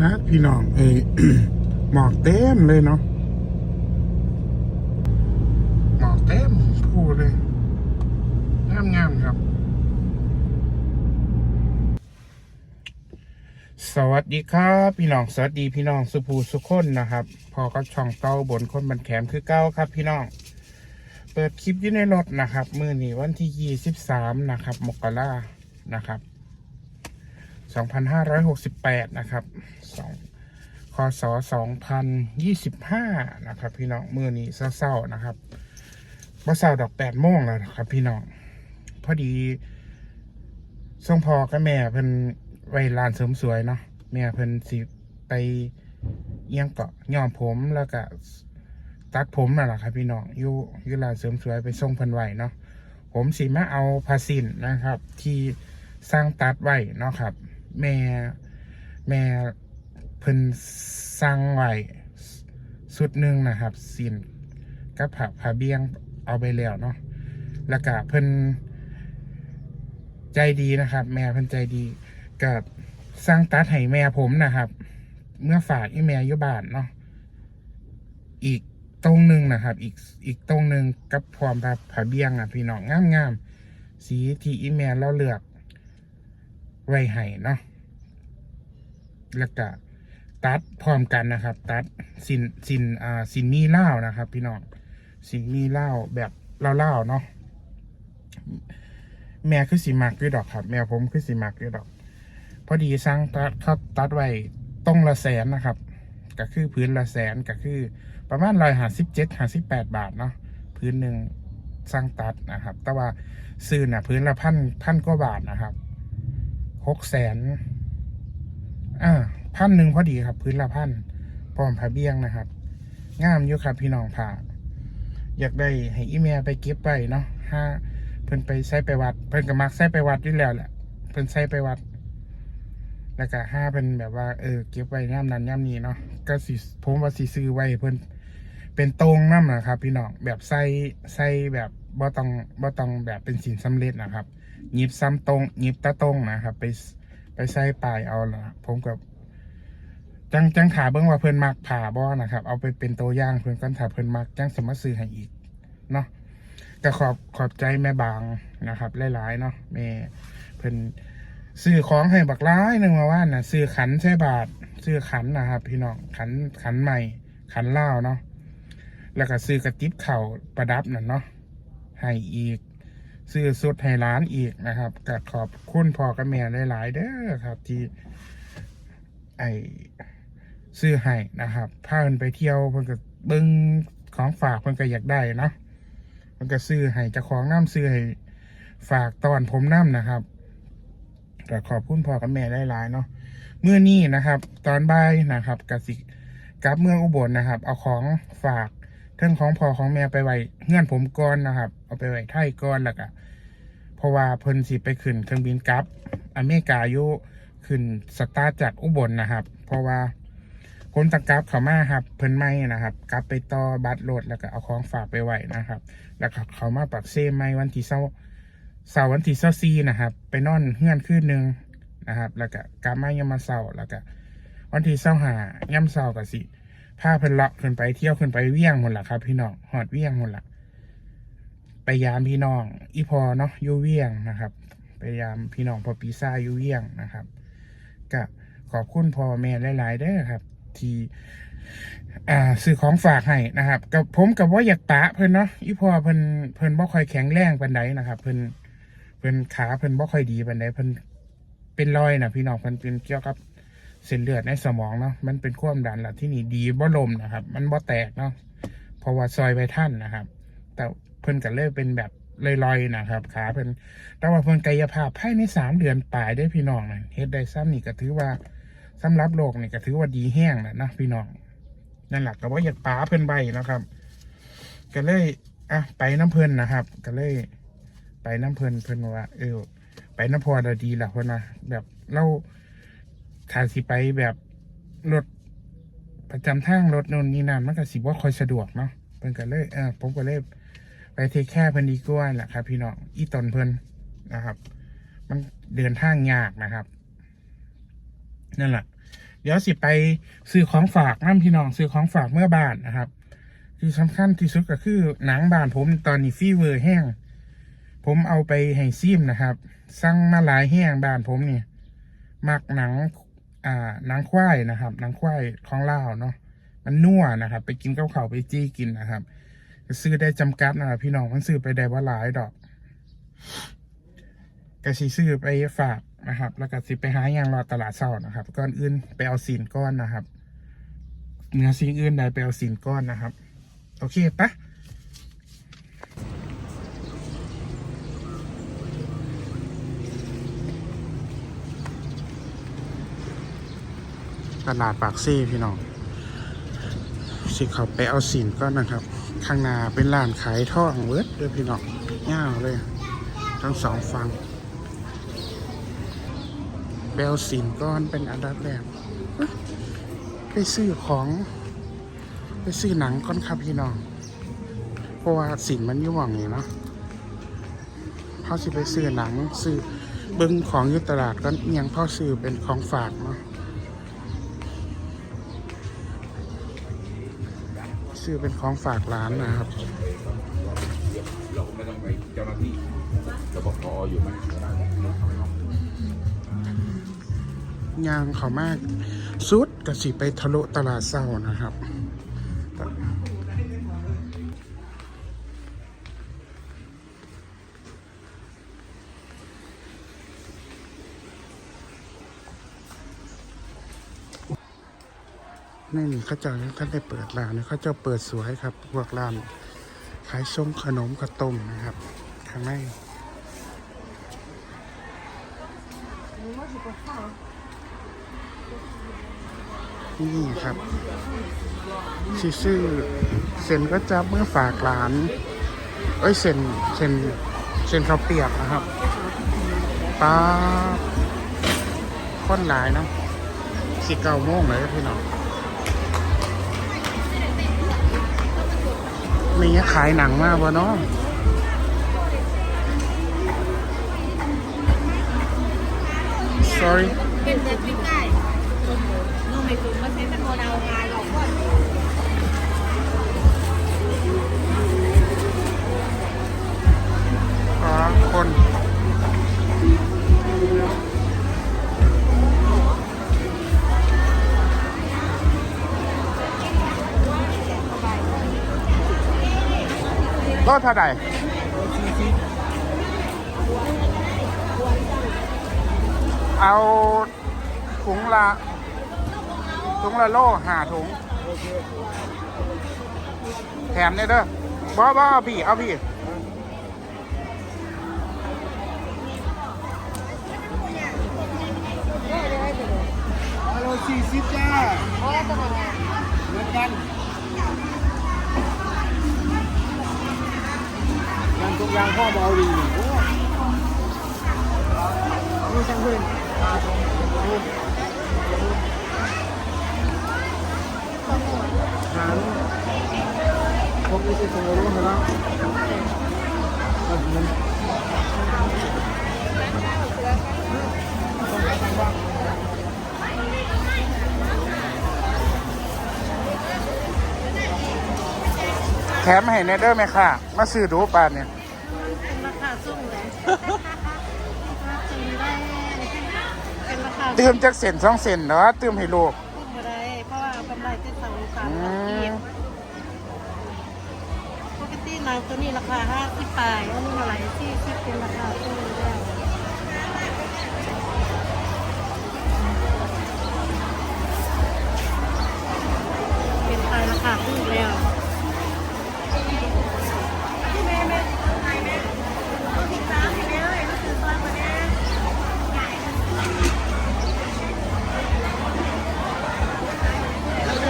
นะพี่น้องเอ้หมอกเต็มเลยเนาะหมอกเต็มพูดเลยงามงามๆครับ สวัสดีครับ พี่น้องสวัสดีพี่น้องสุภูสุคนนะครับพอก็ช่องเก้าบนคนบันแขมคือเก้าครับ พี่น้องเปิดคลิปอยู่ในรถนะครับ มือนี้วันที่ยี่สิบสามนะครับ มกรานะครับ สองพันห้าร้อยหกสิบแปดนะครับสองคศสองพันยี่สิบห้านะครับ พี่น้องมือนี้เศร้าๆนะครับว่าเศร้าดอกแปดโมงแล้วนะครับ พี่น้องพอดีส่งพอกับแม่เพิ่นไว้ร้านเสริมสวยเนาะแม่เพิ่นสิไปเอียงเกาะย้อมผมแล้วก็ตัดผมนั่นแหละครับพี่น้องอยู่อยู่ร้านเสริมสวยไปส่งเพิ่นไว้เนาะผมสิมาเอาพาสินนะครับ ที่สร้างตัดไว้เนาะครับ แม่แม่เพิ่นสร้างไว้สุดหนึ่งนะครับสินกับผ้าผ้าเบี้ยงเอาไปแล้วเนาะแล้วก็เพิ่นใจดีนะครับ แม่เพิ่นใจดีกับสร้างตัดให้แม่ผมนะครับ เมื่อฝากอีแม่ยู่บ้านเนาะอีกตรงหนึ่งนะครับ อีกอีกตรงหนึ่งกับพร้อมแบบผาเบี้ยงอะพี่น้องงามงามๆสีที่อีแม่เราเลือก ไว้ให้เนาะแล้วก็ตัดพร้อมกันนะครับ ตัดสินสินอ่าสินมีเล่านะครับ พี่น้องสินมีเล่าแบบเล่าวๆเนาะแม่คือสีมักด้วยดอกครับ แม่ผมคือสีมักด้วยดอก พอดีสร้างตัดเขาตัดไว้ต้องละแสนนะครับ ก็คือพื้นละแสนก็คือ ประมาณร้อยห้าสิบเจ็ดห้าสิบแปดบาทเนาะพื้นหนึ่งสร้างตัดนะครับ แต่ว่าซื้อน่ะพื้นละพันพันกว่าบาทนะครับ หกแสนอ่าพันหนึ่งพอดีครับ พื้นละพันพร้อมผ้าเบี้ยงนะครับ งามอยู่ครับพี่น้องผ่าอยากได้ให้อีเมลไปเก็บไปเนาะห้าเพิ่นไปใช้ไปวัด เพิ่นก็มักใช้ไปวัดอยู่แล้วแหละเพิ่นใช้ไปวัด แล้วก็ห้าเพิ่นแบบว่าเออเก็บไว้ย่ำนั้นย่ำนี้เนาะก็สิผมว่าสิซื้อไว้เพิ่นเป็นตรงน้ำนะครับ พี่น้องแบบใส่ใส่แบบบ่ต้องบ่ต้องแบบเป็นสินสำเร็จนะครับ ยิบซ้ำตรงหยิบตะตรงนะครับ ไปไปใส่ปลายเอาละผมกับจังจังถาเบิ่งว่าเพิ่อนมักผ่าบ่อนะครับ เอาไปเป็นตัวอย่างเพิ่อนกันถ้าเพิ่อนมักจังสามารซื้อให้อีกเนาะก็ขอบขอบใจแม่บางนะครับ หลายๆเนาะแม่เพิ่อนซื้อของให้บักร้ายหนึ่งมาว่าน่ะซื้อขันใช่บาทซื้อขันนะครับ พี่น้องขันขันใหม่ ขันเหล้าเนาะแล้วก็ซื้อกระติบเข่าประดับนั่นเนาะให้อีก ซื้อสุดให้ร้านอีกนะครับก็ขอบคุณพ่อกับแม่หลาย ๆ เด้อครับ ที่ ไอซื้อให้นะครับพาเพิ่นไปเที่ยวเพิ่นก็เบิ้งของฝากเพิ่นก็อยากได้เนาะมันก็ซื้อให้เจ้าของน้ำซื้อให้ฝากตอนผมน้ำนะครับก็ขอบคุณพ่อกับแม่ได้หลาย ๆ เนาะเมื่อนี้นะครับ ตอนบ่ายนะครับกสิกับเมืองอุบลนะครับ เอาของฝาก เรื่องของพ่อของแม่ไปไว้เงื่อนผมก่อนนะครับ เอาไปไว้ไทยก่อนแล้วก็เพราะว่าเพิ่นสิไปขึ้นเครื่องบินกลับ อเมริกาอยู่ขึ้นสตาร์จากอุบลนนะครับ เพราะว่าคนตะกลับเขามาครับ เพิ่นไม่นะครับกลับไปต่อบัตรรถแล้วก็เอาของฝากไปไว้นะครับ แล้วก็เขามาปักเซ่ไม่วันที่เสาร์เสาร์วันที่เสาร์ซีนะครับ ไปนอนเฮื่อนคืนหนึ่งนะครับ แล้วก็กลับมายามมาเสาร์แล้วก็วันที่เสาร์หาย่ำเสาร์กับสิ พาเพิ่นเลาะขึ้นไปเที่ยวขึ้นไปเวียงหมดละครับ พี่น้องหอดเวียงหมดละไปยามพี่น้อง อีพอเนาะยู่เวียงนะครับ ไปยามพี่น้องพอปีซ่ายู่เวียงนะครับก็ขอบคุณพ่อแม่หลายๆเด้อครับ ที่อ่าซื้อของฝากให้นะครับ กับผมกับว่าอยากปะเพิ่นเนาะอีพอเพิ่นเพิ่นบ่ค่อยแข็งแรงปานใดนะครับ เพิ่นเพิ่นขาเพิ่นบ่ค่อยดีปานใดเพิ่นเป็นรอยนะพี่น้องเพิ่นเป็นเกี่ยวกับ เส้นเลือดในสมองเนาะมันเป็นความดันละที่นี่ดีบ่ลมนะครับ มันบ่แตกเนาะเพราะว่าซอยไปท่านนะครับ แต่เพิ่นก็เลยเป็นแบบลอยๆนะครับ ขาเพิ่นแต่ว่าเพิ่นกายภาพภายในสามเดือนปลายได้พี่น้องนะเฮ็ดได้ซ้ำนี่ก็ถือว่าสำหรับโลกนี่ก็ถือว่าดีแห้งแล้วนะพี่น้องนั่นแหละก็ว่าอยากป้าเพิ่นใบนะครับ ก็เลยอะไปน้ำเพิ่นนะครับ ก็เลย ไปน้ำเพิ่นเพิ่นว่า เออ ไปน้ำพอดดีละเพิ่นนะแบบเรา ถ้าสิไปแบบรถประจำทางรถนนนี่นั่นมันก็สิว่าคอยสะดวกเนาะเพิ่นก็เลยเออผมก็เลยไปเทคแค่เพิ่นดีกว่าแหละครับพี่น้องอีตนเพิ่นนะครับ มันเดินทางยากนะครับ นั่นแหละเดี๋ยวสิไปซื้อของฝากน้ำพี่น้องซื้อของฝากเมื่อบ้านนะครับ ที่สำคัญที่สุดก็คือหนังบ้านผมตอนนี้ฟีเวอร์แห้ง ผมเอาไปให้ซิมนะครับ สั่งมาหลายแห้งบ้านผมเนี่ยมักหนัง อ่านังควายนะครับนังควายของลาวเนาะมันนัวนะครับ ไปกินกับเขาไปจี้กินนะครับซื้อได้จำกัดนะครับพี่น้องมันซื้อไปได้ว่าหลายดอกก็สิซื้อไปฝากนะครับ แล้วก็สิไปหาอย่างรอตลาดเช้านะครับก่อนอื่นไปเอาสินก้อนนะครับเนื้อสิ่งอื่นใดไปเอาสินก้อนนะครับ โอเคปะ ตลาดปากซี่พี่น้องสิเขาไปเอาสินก้อนะครับ ข้างหน้าเป็นร้านขายท่องเวิร์ดด้วยพี่น้องย่าวเลย ทั้งสองฝั่งเอาสินก้อนเป็นอันดับแรกเอ้ยไปซื้อของ ไปซื้อหนังก้อนครับพี่น้อง เพราะว่าสินมันอยุ่หว่องนี่เนาะเขาสิไปซื้อหนังซื้อเบิ้งของยู่ตลาดก็เอียงพ่อซื้อเป็นของฝากเนาะ ซื้อเป็นของฝากร้านนะครับ เราก็ไม่ต้องไปเจ้าหน้าที่เราบอกพออยู่ไหมยางเขามากสุดกสิไปทะลุตลาดเศร้านะครับ เขาเจะท่านได้เปิดร้านนี่เขาเจะเปิดสวยครับ พวกร้านขายส้มขนมข้าวต้มนะครับ ข้างในนี่ครับซิซื้อเซนก็จะเมื่อฝากร้าน เอ้ยเซนเซนเซ็นข้าเปียกนะครับป้าบคนหลายเนาะสิเก้าโมงเลยพี่น้อง มีขายหนังมากวะเนาะ sorry เป็นเด็กไม่ได้น้องไม่ถึงมาเซ็นโมเดลงานหรอกว่าคน รถเท่าไหร่เอาถุงละถุงละโลหาถุง แถมเนี่ยเด้อบ่บ่เอาพี่ เอาพี่ฮัลโหลสี่สิบจ้าเหมือนกัน ทุกอยางพ่อเบาดีโอ้มีช่างเพื่อนหารผมไม่ใช่สงรู้นะมันแถมให้เนเดอร์ไหมค่ะ มาซื้อดูปานเนี่ย เติมจากเซนสองเซนเนาะเติมให้ลูกขึ้นมาได้เพราะว่ากำไรเจ็ดสองสามอืสามกีมบปกตินางตัวนี้ราคาห้าสิบปลายอันนี้อะไรที่ที่เป็นราคาสูงแล้วเป็นปลายราคาสูงแล้ว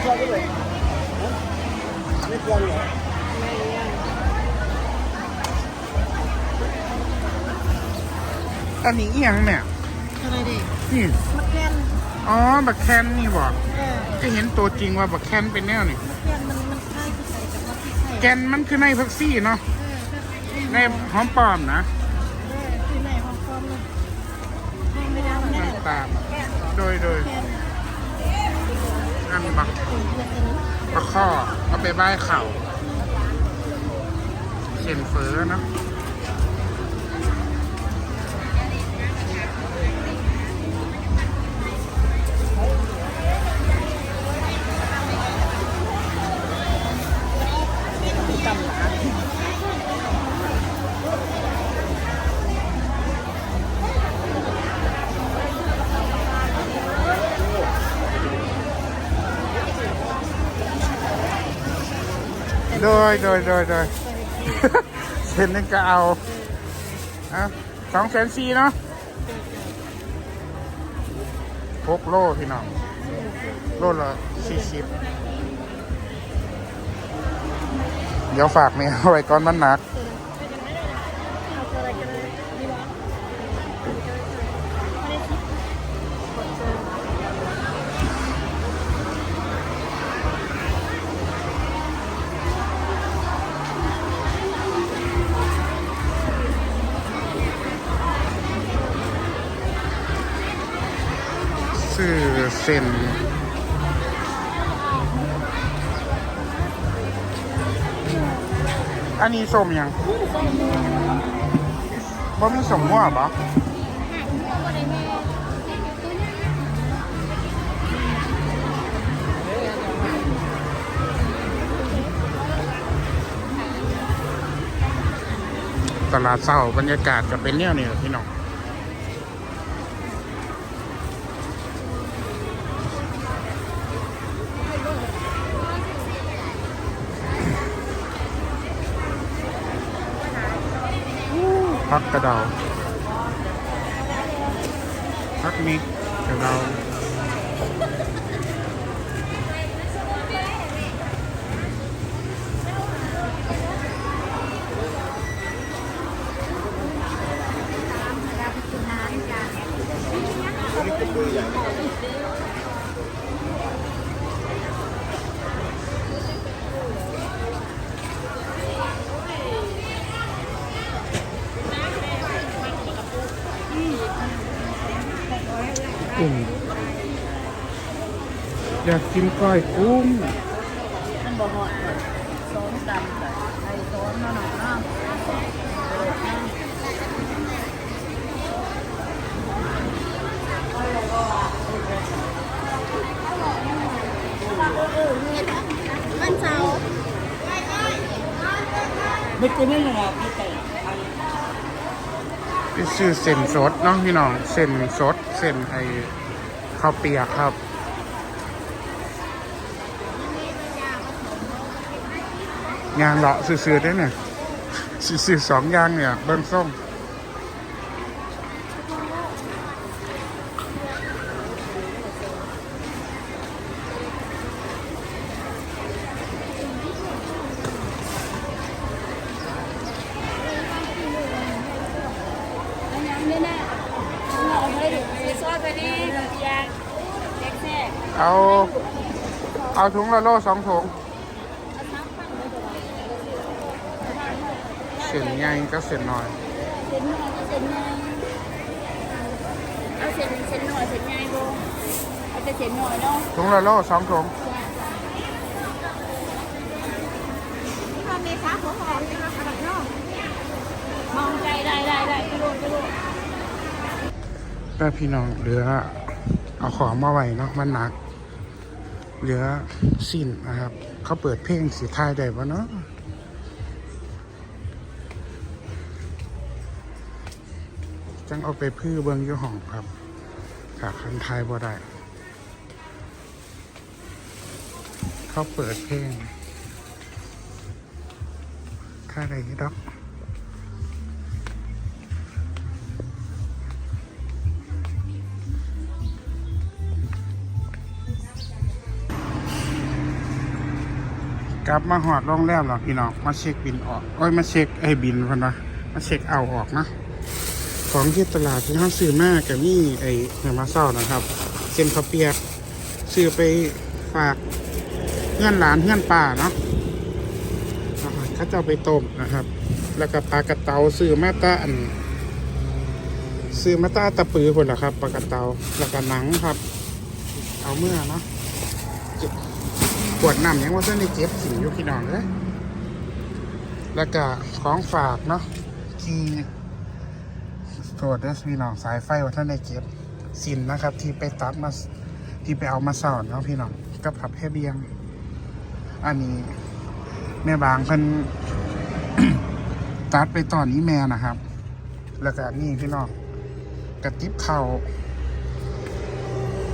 ไม่ควรเหรอไม่ยังอันนี้เอียงเนี่ยอะไรดินี่มะแคนอ๋อ บักแคนนี่บอกเออจะเห็นตัวจริงว่าบักแคนเป็นแนวนี่มะแคนมันมันคล้ายคือใส่กับมะพริกไทยแกนมันคือในพักซี่เนาะเออคือในหอมปลอมนะเออคือในห้องฟอมเลยห้องไม่ได้แน่น้ำตาลโดยโดยแคน นี่บักบักข้อเอาไปบ้ายเข่าเข็นเฟ้อเนะ ยโดยโดยโดยเซ็นนึงก็เอาอะสองแสนสี่เนาะหกโลพี่น้อง โลละสี่สิบเดี๋ยวฝากเมียเอาไว้ก่อนมันหนัก ส้น อันนี้ส้มยังบ่มีส้มมั่วปะตลาดเศร้าบรรยากาศจะเป็นเนี่ยนี่พี่น้อง พักกระเดาพักมิกกระเดา อยากกินก้อยกุ้งมันบ่หอดซ้อมกันไอ้ซ้อมมาหน่อยเนาะมันเจ้าไม่กินไม่หรอกไม่แต่ไปซื้อเส้นสดเนาะพี่น้องเส้นสดเส้นไอข้าวเปียกครับ ยางเลาะซื้อๆได้เนี่ยซื้อๆสองอยางเนี่ยเบิ้งส้มเนี่ยนะเอาไปดิไปซอยไปดิยางเด็กแท้เอา เอาถุงละโลสองถุง เส้นก็เส้นน้อย เส้นน้อยก็เส้นใหญ่เอาเส้นเส้นน้อยเส้นใหญ่บ่เอาแต่เส้นน้อยเนาะถุงละโลสองถุงทำเมษาหัวหอมนะคะขนาดนาะมองใจได้ได้ได้ไปดูไปดูแต่พี่น้องเหลือ เอาของมาไว้เนาะมันหนัก เหลือสิ้นนะครับ เขาเปิดเพลงสีไทยได้ปะเนาะ จังเอาไปพื้เบิงอยู่ห้องครับถ้าคันทยบ่ได้ เขาเปิดเพลงค่าใดดอกกลับมาหอดโรงแรมหรอพี่น้อง มาเช็คบินออก โอ้ย มาเช็คไอ้บินพันวะมาเช็คเอาออกนะ ของที่ตลาดที่ห้างซื้อมากกับนี่ไอ้เนื้อมาเศร้านะครับเส้นข้าวเปียกซื้อไปฝากเพื่อนหลานเพื่อนป่าเนาะนะครับเขาจะไปต้มนะครับ แล้วก็ปลากระเตาซื้อมาตาอันซื้อมาตาตะปือคนละครับปลากระเตาแล้วก็หนังครับ เอาเมื่อเนาะเจ็บปวดน้ำยังว่าท่านได้เจ็บสิอยู่พี่น้องเลยแล้วก็ของฝากเนาะที่ โทษเด้อพี่น้องสายไฟว่าท่านได้เจ็บสินนะครับ ที่ไปตัดมาที่ไปเอามาสอนเนาะพี่น้องกับผับแค่เบียง อันนี้ แม่บางเพิ่นตัดไปตอนนี้แม่นะครับ แล้วก็นี่พี่น้องกระติบเข่า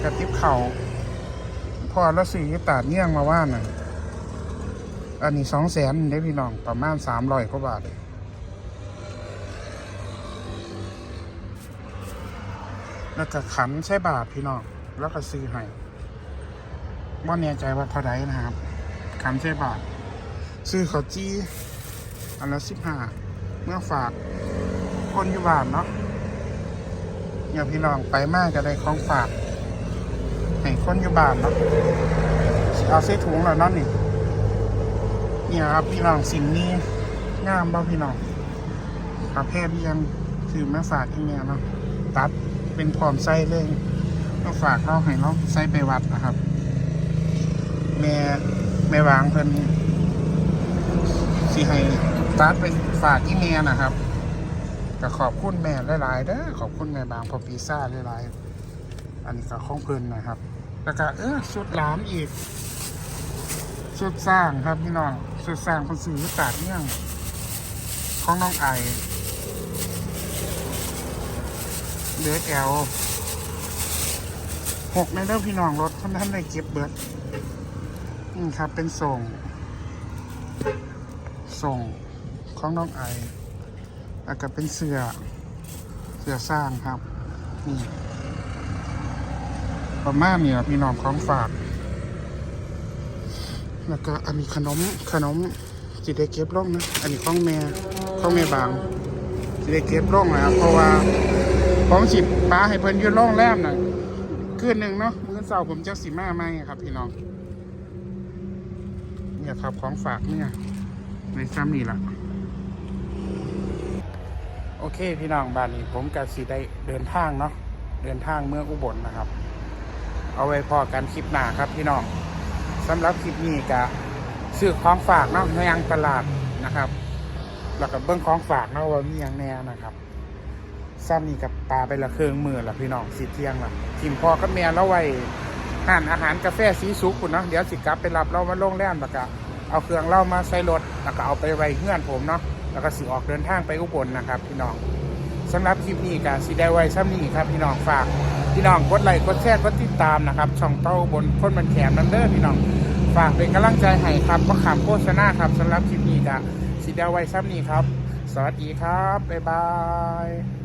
กระติบเข่าพอแล้วสีตาดเงี้ยงมาว่าน่ะอันนี้สองแสนได้พี่น้องประมาณสามร้อยกว่าบาท แล้วก็ขันใช้บาทพี่น้องแล้วก็ซื้อให้ว่าแน่ใจว่าเท่าไรนะครับ ขันใช้บาท ซื้อข้าจี้อันละสิบห้าเมื่อฝากคนอยู่บ้านเนาะเนี่ยพี่น้องไปมากก็ได้ของฝากให้คนอยู่บ้านเนาะเอาใส่ถุงแล้วนาะนี่เนี่ยครับพี่น้องสิ่งนี้งามบ่พี่น้องประเภทยังถือมาฝากที่เนี่ยเนาะตัด เป็นพร้อมไส้เลยมาฝากเราให้เราใส่ไปวัดนะครับ แม่แม่วางเพิ่นสิให้ตัดเป็นฝากที่แม่นะครับก็ขอบคุณแม่หลายๆเด้อขอบคุณแม่บางพอปีซ่าหลายๆอันนี้ก็ของเพิ่นนะครับ แล้วก็เออสุดหลานอีกสุดสร้างครับพี่น้องสุดสร้างคนสื่อตาดเนี่ยของน้องไอ เหลือแอลหกในเรื่องพี่น้องรถท่านท่านได้เก็บเบิดนี่ครับเป็นส่ง ส่งของน้องไอแล้วก็เป็นเสือเสือสร้างครับ นี่ประมาณเนี่ยพี่น้องของฝาก แล้วก็อันนี้ขนมขนมสิได้เก็บร่องนะ อันนี้ของแม่ของแม่บางสิได้เก็บร่องนะครับเพราะว่า ของสิบปลาให้เพิ่นยืนร่องแรมหน่ะคืนหนึ่งเนาะมื้อเสาร์ผมจะสิมาไหมครับ พี่น้อง เนี่ยครับของฝากเนี่ย ในซ้ำนี่แหละโอเค พี่น้องบ้านนี้ ผมกับสิได้เดินทางเนาะเดินทางเมืองอุบลนะครับ เอาไว้พอกันคลิปหน้าครับ พี่น้องสำหรับคลิปนี้ก็ซื้อของฝากเนาะในยังตลาดนะครับ แล้วก็เบิ้องของฝากเนาะว่ามีอย่างแน่นะครับ ซ้ำนี่กับปลาไปละเครื่องมือละพี่น้องสีเที่ยงละทีมพอกับแม่เราไว้ห่านอาหารกาแฟสีสุกคุณเนาะเดี๋ยวสิกลับไปรับเรามาลงแล่นแล้วก็เอาเครื่องเรามาใส่รถแล้วก็เอาไปไว้เงื่อนผมเนาะแล้วก็สิออกเดินทางไปอุบลนะครับ พี่น้องสำหรับคลิปนี้ก็สิได้ไว้ซ้ำนี้ครับ พี่น้องฝากพี่น้องกดไลค์กดแชร์กดติดตามนะครับช่องเต้าบนคนมันแขนนั่นเด้อพี่น้องฝากเป็นกำลังใจให้ครับประขามโฆษณาครับสำหรับคลิปนี้จะสิเดาไว้ซ้ำนี้ครับ สวัสดีครับบ๊ายบาย